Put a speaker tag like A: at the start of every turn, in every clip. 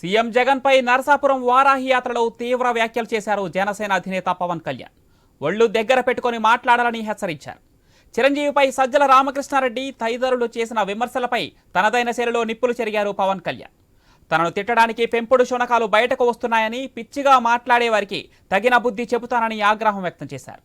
A: CM Jagan పై నరసాపురం వారాహి యాత్రలో తీవ్ర వ్యాఖ్యలు చేశారు జనసేన అధినేత పవన్ కళ్యాణ్. ఒళ్ళు దగ్గర పెట్టుకొని మాట్లాడాలని హెచ్చరించారు. చిరంజీవిపై సజ్జల రామకృష్ణారెడ్డి తదితరులు చేసిన విమర్శలపై తనదైన శైలిలో నిప్పులు చెరిగారు పవన్ కళ్యాణ్. తనను తిట్టడానికి పెంపుడు శునకాలు బయటకు వస్తున్నాయని పిచ్చిగా మాట్లాడే వారికి తగిన బుద్ధి చెబుతానని ఆగ్రహం వ్యక్తం చేశారు.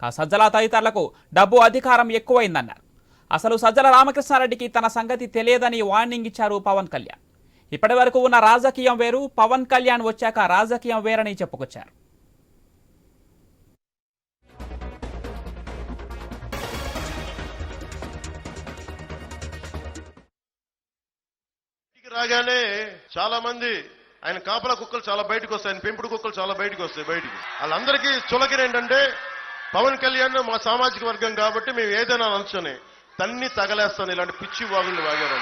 A: కా సజ్జల తదితరులకు డబ్బు అధికారం ఎక్కువైందన్నారు. అసలు సజ్జల రామకృష్ణారెడ్డికి తన సంగతి తెలియదని వార్నింగ్ ఇచ్చారు పవన్ కళ్యాణ్. ఇప్పటి వరకు ఉన్న రాజకీయం వేరు పవన్ కళ్యాణ్ వచ్చాక రాజకీయం వేరని చెప్పుకొచ్చారు.
B: రాగానే చాలా మంది ఆయన కాపల కుక్కలు చాలా బయటకు వస్తాయి ఆయన పెంపుడు కుక్కలు చాలా బయటకు వస్తాయి బయటికి. వాళ్ళందరికీ చులకన ఏంటంటే పవన్ కళ్యాణ్ మా సామాజిక వర్గం కాబట్టి మేము ఏదైనా అనొచ్చని తన్ని తగలేస్తాను ఇలాంటి పిచ్చి వాగులు వాగారు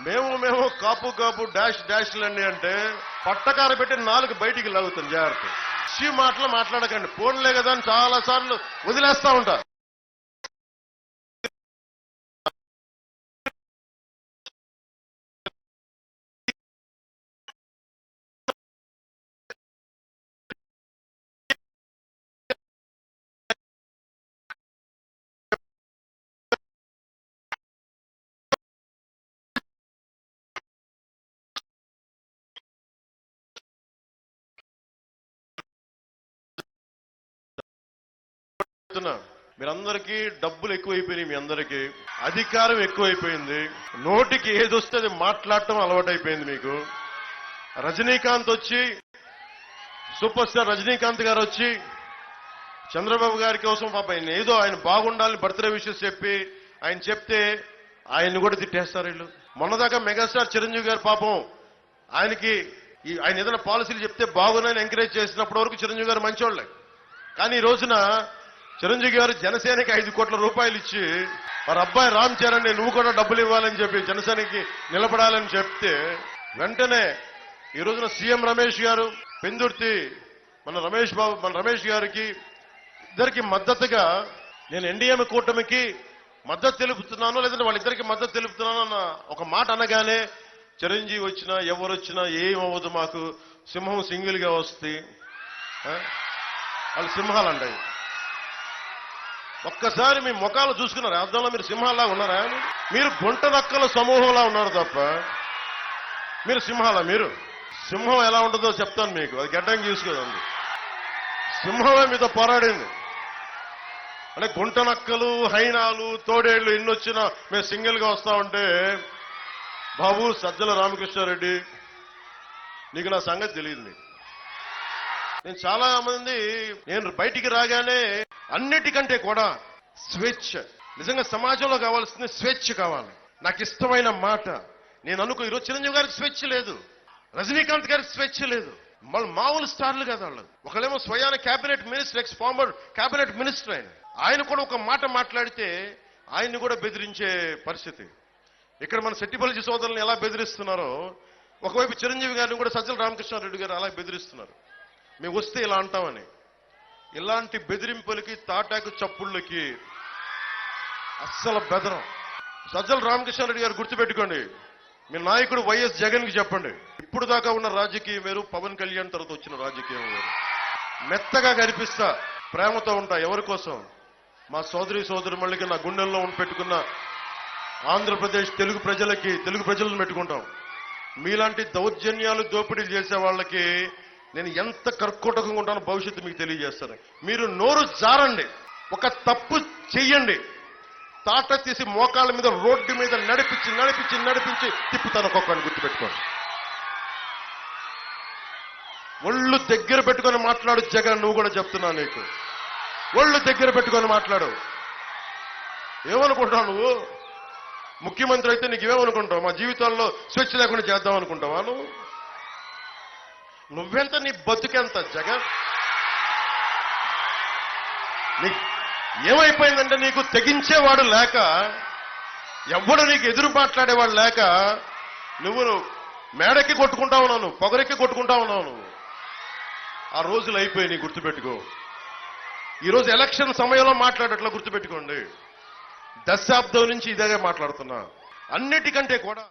B: మేము మేము కాపు కాపు డాష్ డాష్లన్నీ అంటే పట్టకార పెట్టి నాలుగు బయటికి లాగుతాం జాగ్రత్త. పిచ్చి మాటలు మాట్లాడకండి. ఫోన్లే కదా అని చాలా సార్లు వదిలేస్తా ఉంటా చెప్తున్నా. మీరందరికీ డబ్బులు ఎక్కువైపోయినాయి మీ అందరికీ. అధికారం ఎక్కువైపోయింది. నోటికి ఏదొస్తే అది మాట్లాడటం అలవాటైపోయింది మీకు. రజనీకాంత్ వచ్చి సూపర్ స్టార్ రజనీకాంత్ గారు వచ్చి చంద్రబాబు గారి కోసం పాప ఆయన ఏదో ఆయన బాగుండాలని బర్త్డే విషెస్ చెప్పి ఆయన చెప్తే ఆయన్ని కూడా తిట్టేస్తారు వీళ్ళు. మొన్నదాకా మెగాస్టార్ చిరంజీవి గారు పాపం ఆయనకి ఈ ఆయన ఏదైనా పాలసీలు చెప్తే బాగున్నాయని ఎంకరేజ్ చేసినప్పటి వరకు చిరంజీవి గారు మంచోళ్ళే. కానీ ఈ రోజున చిరంజీవి గారు జనసేనకి ఐదు కోట్ల రూపాయలు ఇచ్చి మరి అబ్బాయి రామ్ చరణ్ నువ్వు కూడా డబ్బులు ఇవ్వాలని చెప్పి జనసేనకి నిలబడాలని చెప్తే వెంటనే ఈ రోజున సీఎం రమేష్ గారు పెందుర్తి మన రమేష్ బాబు మన రమేష్ గారికి ఇద్దరికి మద్దతుగా నేను ఎన్డీఎం కూటమికి మద్దతు తెలుపుతున్నాను లేదంటే వాళ్ళిద్దరికి మద్దతు తెలుపుతున్నాను అన్న ఒక మాట అనగానే చిరంజీవి వచ్చినా ఎవరు వచ్చినా ఏమవ్వదు మాకు. సింహం సింగిల్గా వస్తుంది వస్తే వాళ్ళు సింహాలు అంటాయి ఒక్కసారి మీ ముఖాలు చూసుకున్నారు? అర్థంలో మీరు సింహాలా ఉన్నారా? మీరు గుంట నక్కల సమూహంలా ఉన్నారు తప్ప మీరు సింహాలా? మీరు సింహం ఎలా ఉంటుందో చెప్తాను మీకు. అది గడ్డం చూసుకోదండి సింహమే మీతో పోరాడింది. అంటే గుంట నక్కలు హైనాలు తోడేళ్ళు ఇన్ని వచ్చినా మేము సింగిల్గా వస్తా ఉంటే బాబు సజ్జల రామకృష్ణారెడ్డి నీకు నా సంగతి తెలియదు నీకు. నేను చాలా మంది నేను బయటికి రాగానే అన్నిటికంటే కూడా స్వేచ్ఛ. నిజంగా సమాజంలో కావాల్సింది స్వేచ్ఛ కావాలి. నాకు ఇష్టమైన మాట. నేను అనుకో ఈరోజు చిరంజీవి గారికి స్వేచ్ఛ లేదు. రజనీకాంత్ గారికి స్వేచ్ఛ లేదు. మళ్ళీ మామూలు స్టార్లు కదా వాళ్ళు. ఒకళ్ళేమో స్వయాన cabinet minister ex former cabinet minister ఆయన. ఆయన కూడా ఒక మాట మాట్లాడితే ఆయన్ని కూడా బెదిరించే పరిస్థితి. ఇక్కడ మన శెట్టిపల్లి సోదరులను ఎలా బెదిరిస్తున్నారో ఒకవైపు చిరంజీవి గారిని కూడా సజ్జల రామకృష్ణారెడ్డి గారు అలా బెదిరిస్తున్నారు. మేము వస్తే ఇలా అంటామని. ఇలాంటి బెదిరింపులకి తాటాకు చప్పుళ్ళకి అస్సలు బెదరం సజ్జల రామకృష్ణారెడ్డి గారు గుర్తుపెట్టుకోండి. మీ నాయకుడు వైఎస్ జగన్కి చెప్పండి. ఇప్పుడు దాకా ఉన్న రాజకీయం వేరు పవన్ కళ్యాణ్ తర్వాత వచ్చిన రాజకీయం వేరు. మెత్తగా కనిపిస్తా ప్రేమతో ఉంటా ఎవరి కోసం? మా సోదరి సోదరు మళ్ళీ నా గుండెల్లో ఉండి పెట్టుకున్న ఆంధ్రప్రదేశ్ తెలుగు ప్రజలకి తెలుగు ప్రజలను పెట్టుకుంటాం. మీలాంటి దౌర్జన్యాలు దోపిడీలు చేసే వాళ్ళకి నేను ఎంత కర్కోటకంగా ఉంటానో భవిష్యత్తు మీకు తెలియజేస్తాను. మీరు నోరు జారండి. ఒక తప్పు చెయ్యండి. తాట తీసి మోకాళ్ళ మీద రోడ్డు మీద నడిపించి నడిపించి నడిపించి తిప్పుతాను ఒక్కొక్కరిని గుర్తుపెట్టుకోండి. ఒళ్ళు దగ్గర పెట్టుకొని మాట్లాడు జగన్ నువ్వు కూడా చెప్తున్నా నీకు. ఒళ్ళు దగ్గర పెట్టుకొని మాట్లాడు. ఏమనుకుంటావు నువ్వు? ముఖ్యమంత్రి అయితే నీకు ఏమనుకుంటావు? మా జీవితాల్లో స్వేచ్ఛ లేకుండా చేద్దాం అనుకుంటావా నువ్వు? నువ్వెంత నీ బతుకెంత జగన్? నీ ఏమైపోయిందంటే నీకు తెగించేవాడు లేక ఎవడు నీకు ఎదురు మాట్లాడేవాడు లేక నువ్వు మేడకి కొట్టుకుంటా ఉన్నావు పొగరెక్కి కొట్టుకుంటా ఉన్నావు ఆ రోజులు అయిపోయి నీ గుర్తుపెట్టుకో. ఈరోజు ఎలక్షన్ సమయంలో మాట్లాడట్లా గుర్తుపెట్టుకోండి. దశాబ్దం నుంచి ఇదే మాట్లాడుతున్నా. అన్నిటికంటే కూడా